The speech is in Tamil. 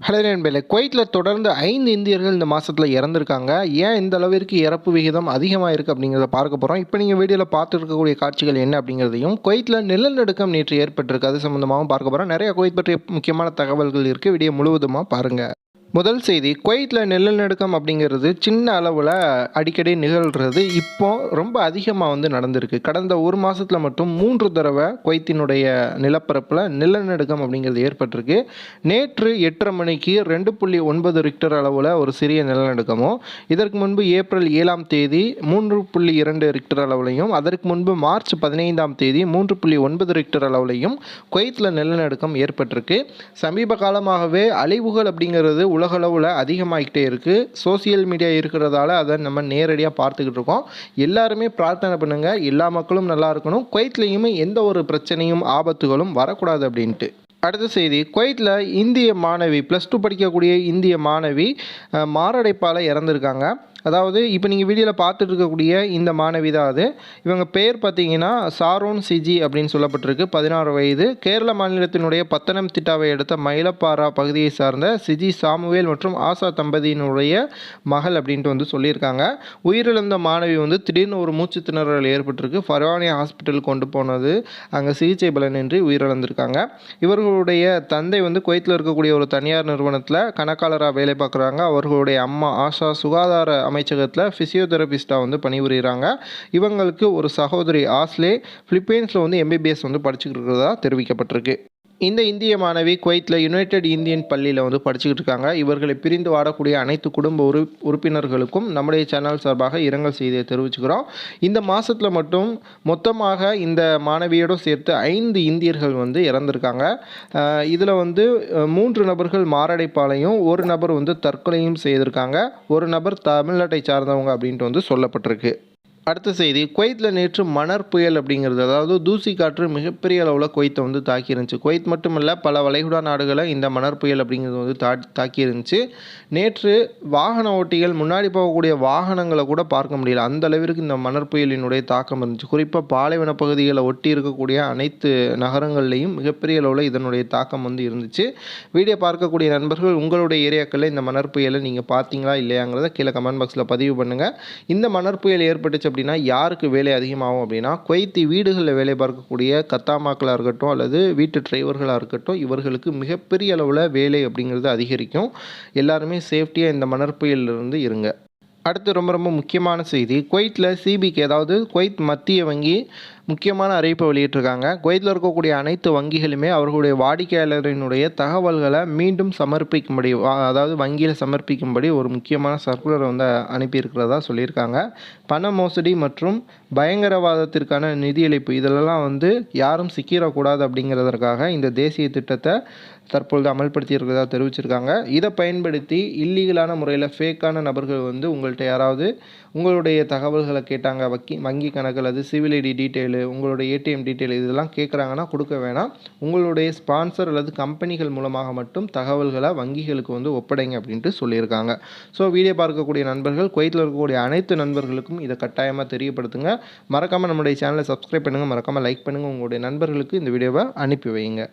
ஹலோ நண்பர்களே குவைத்தில் தொடர்ந்து ஐந்து இந்தியர்கள் இந்த மாதத்தில் இறந்துருக்காங்க. ஏன் இந்த அளவிற்கு இறப்பு விகிதம் அதிகமாக இருக்குது அப்படிங்கிறத பார்க்க போகிறோம் இப்போ நீங்கள் வீடியோவில் பார்த்துருக்கக்கூடிய காட்சிகள் என்ன அப்படிங்கிறதையும் குவைத்தில் நிலநடுக்கம் நேற்று ஏற்பட்டிருக்கு. அது சம்மந்தமாகவும் பார்க்க போகிறோம் நிறைய குவைத் பற்றிய முக்கியமான தகவல்கள் இருக்குது வீடியோ முழுவதுமாக பாருங்கள் முதல் செய்தி குவைத்தில் நிலநடுக்கம் அப்படிங்கிறது சின்ன அளவில் அடிக்கடி நிகழ்கிறது இப்போ ரொம்ப அதிகமாக வந்து நடந்திருக்கு. கடந்த ஒரு மாதத்தில் மட்டும் மூன்று தடவை குவைத்தினுடைய நிலப்பரப்பில் நிலநடுக்கம் அப்படிங்கிறது ஏற்பட்டிருக்கு. நேற்று எட்டரை மணிக்கு ரெண்டு புள்ளி ஒன்பது ரிக்டர் அளவில் ஒரு சிறிய நிலநடுக்கமும் இதற்கு முன்பு ஏப்ரல் ஏழாம் தேதி மூன்று புள்ளி இரண்டு ரிக்டர் அளவுலையும் அதற்கு முன்பு மார்ச் பதினைந்தாம் தேதி மூன்று புள்ளி ஒன்பது ரிக்டர் அளவுலையும் குவைத்தில் நிலநடுக்கம் ஏற்பட்டிருக்கு. சமீப காலமாகவே அழிவுகள் அப்படிங்கிறது உலகளவில் அதிகமாகிக்கிட்டே இருக்குது சோசியல் மீடியா இருக்கிறதால அதை நம்ம நேரடியாக பார்த்துக்கிட்டு இருக்கோம். எல்லாருமே பிரார்த்தனை பண்ணுங்கள் எல்லா மக்களும் நல்லா இருக்கணும். குவைத்லேயுமே எந்த ஒரு பிரச்சனையும் ஆபத்துகளும் வரக்கூடாது அப்படின்ட்டு. அடுத்த செய்தி. குவைத்தில் இந்திய மாணவி ப்ளஸ் டூ படிக்கக்கூடிய இந்திய மாணவி மாரடைப்பால் இறந்துருக்காங்க. அதாவது இப்போ நீங்கள் வீடியோவில் பார்த்துட்டு இருக்கக்கூடிய இந்த மாணவி தான் அது. இவங்க பேர் பார்த்தீங்கன்னா சாரோன் சிஜி அப்படின்னு சொல்லப்பட்டிருக்கு. பதினாறு வயது. கேரள மாநிலத்தினுடைய பத்தனம் திட்டாவை அடுத்த மயிலப்பாரா பகுதியை சார்ந்த சிஜி சாமுவேல் மற்றும் ஆசா தம்பதியினுடைய மகள் அப்படின்ட்டு வந்து சொல்லியிருக்காங்க. உயிரிழந்த மாணவி வந்து திடீர்னு ஒரு மூச்சு திணறல் ஏற்பட்டிருக்கு. ஃபர்வானி ஹாஸ்பிட்டல் கொண்டு போனது. அங்கே சிகிச்சை பலனின்றி உயிரிழந்திருக்காங்க. இவர்களுடைய தந்தை வந்து குவைத்தில் இருக்கக்கூடிய ஒரு தனியார் நிறுவனத்தில் கணக்காளராக வேலை பார்க்குறாங்க. அவர்களுடைய அம்மா ஆஷா சுகாதார அமைச்சகத்தில் ஃபிசியோதெரபிஸ்ட்டாக வந்து பணிபுரிகிறாங்க இவங்களுக்கு ஒரு சகோதரி ஆஸ்லே பிலிப்பைன்ஸில் வந்து எம்பிபிஎஸ் வந்து படிச்சுக்கிட்டு இருக்கிறதா தெரிவிக்கப்பட்டிருக்கு. இந்த இந்திய மாணவி குவைத்தில் யுனைடெட் இந்தியன் பள்ளியில் வந்து படிச்சுக்கிட்டு இருக்காங்க. இவர்களை பிரிந்து வாடக்கூடிய அனைத்து குடும்ப உறு உறுப்பினர்களுக்கும் நம்முடைய சேனல் சார்பாக இரங்கல் செய்தியை தெரிவிச்சுக்கிறோம். இந்த மாதத்தில் மட்டும் மொத்தமாக இந்த மாணவியோடு சேர்த்து ஐந்து இந்தியர்கள் வந்து இறந்திருக்காங்க. இதில் வந்து மூன்று நபர்கள் மாரடைப்பாலையும் ஒரு நபர் வந்து தற்கொலையும் செய்திருக்காங்க. ஒரு நபர் தமிழ்நாட்டை சார்ந்தவங்க அப்படின்ட்டு வந்து சொல்லப்பட்டிருக்கு. அடுத்த செய்தி குவைத்தில் நேற்று மணர் புயல் அப்படிங்கிறது. அதாவது தூசி காற்று மிகப்பெரிய அளவில் குவைத்தை வந்து தாக்கி இருந்துச்சு குவைத் மட்டுமல்ல பல வளைகுடா நாடுகளை இந்த மணர் புயல் அப்படிங்கிறது வந்து தா தாக்கி இருந்துச்சு நேற்று வாகன ஓட்டிகள் முன்னாடி போகக்கூடிய வாகனங்களை கூட பார்க்க முடியல. அந்த அளவிற்கு இந்த மணர் புயலினுடைய தாக்கம் இருந்துச்சு. குறிப்பாக பாலைவன பகுதிகளை ஒட்டி இருக்கக்கூடிய அனைத்து நகரங்கள்லையும் மிகப்பெரிய அளவில் இதனுடைய தாக்கம் வந்து இருந்துச்சு. வீடியோ பார்க்கக்கூடிய நண்பர்கள் உங்களுடைய ஏரியாக்களில் இந்த மணர் புயலை நீங்கள் பார்த்தீங்களா இல்லையாங்கிறத கீழே கமெண்ட் பாக்ஸில் பதிவு பண்ணுங்கள் இந்த மணர் புயல் ஏற்பட்டுச்சு அப்படின்னா யாருக்கு வேலை அதிகமாகும் அப்படின்னா குவைத்தி வீடுகளில் வேலை பார்க்கக்கூடிய கத்தாமாக்களாக இருக்கட்டும் அல்லது வீட்டு டிரைவர்களாக இருக்கட்டும் இவர்களுக்கு மிகப்பெரிய அளவில் வேலை அப்படிங்கிறது அதிகரிக்கும். எல்லாருமே சேஃப்டியாக இந்த மணர் புயலிலிருந்து இருங்க. அடுத்து ரொம்ப ரொம்ப முக்கியமான செய்தி. குவைத்தில் சிபிக்கு அதாவது குவைத் மத்திய வங்கி முக்கியமான அறிவிப்பை வெளியிட்டிருக்காங்க. குவைத்தில் இருக்கக்கூடிய அனைத்து வங்கிகளுமே அவர்களுடைய வாடிக்கையாளரினுடைய தகவல்களை மீண்டும் சமர்ப்பிக்கும்படி அதாவது வங்கியில் சமர்ப்பிக்கும்படி ஒரு முக்கியமான சர்க்குலரை வந்து அனுப்பியிருக்கிறதா சொல்லியிருக்காங்க. பண மோசடி மற்றும் பயங்கரவாதத்திற்கான நிதியளிப்பு இதிலெல்லாம் வந்து யாரும் சிக்கிடக்கூடாது அப்படிங்கிறதற்காக இந்த தேசிய திட்டத்தை தற்பொழுது அமல்படுத்தி இருக்கிறதா தெரிவிச்சிருக்காங்க. இதை பயன்படுத்தி இல்லீகலான முறையில் ஃபேக்கான நபர்கள் வந்து உங்கள்கிட்ட யாராவது உங்களுடைய தகவல்களை கேட்டாங்க வக்கி வங்கி கணக்கு அல்லது சிவில் ஐடி டீட்டெயிலு உங்களுடைய ஏடிஎம் டீட்டெயில் இதெல்லாம் கேட்குறாங்கன்னா கொடுக்க வேணாம். உங்களுடைய ஸ்பான்சர் அல்லது கம்பெனிகள் மூலமாக மட்டும் தகவல்களை வங்கிகளுக்கு வந்து ஒப்படைங்க அப்படின்ட்டு சொல்லியிருக்காங்க. ஸோ வீடியோ பார்க்கக்கூடிய நண்பர்கள் குவைத்தில் இருக்கக்கூடிய அனைத்து நண்பர்களுக்கும் இதை கட்டாயமாக தெரியப்படுத்துங்க. மறக்காமல் நம்முடைய சேனலை சப்ஸ்கிரைப் பண்ணுங்கள் மறக்காமல் லைக் பண்ணுங்கள் உங்களுடைய நண்பர்களுக்கு இந்த வீடியோவை அனுப்பி வைங்க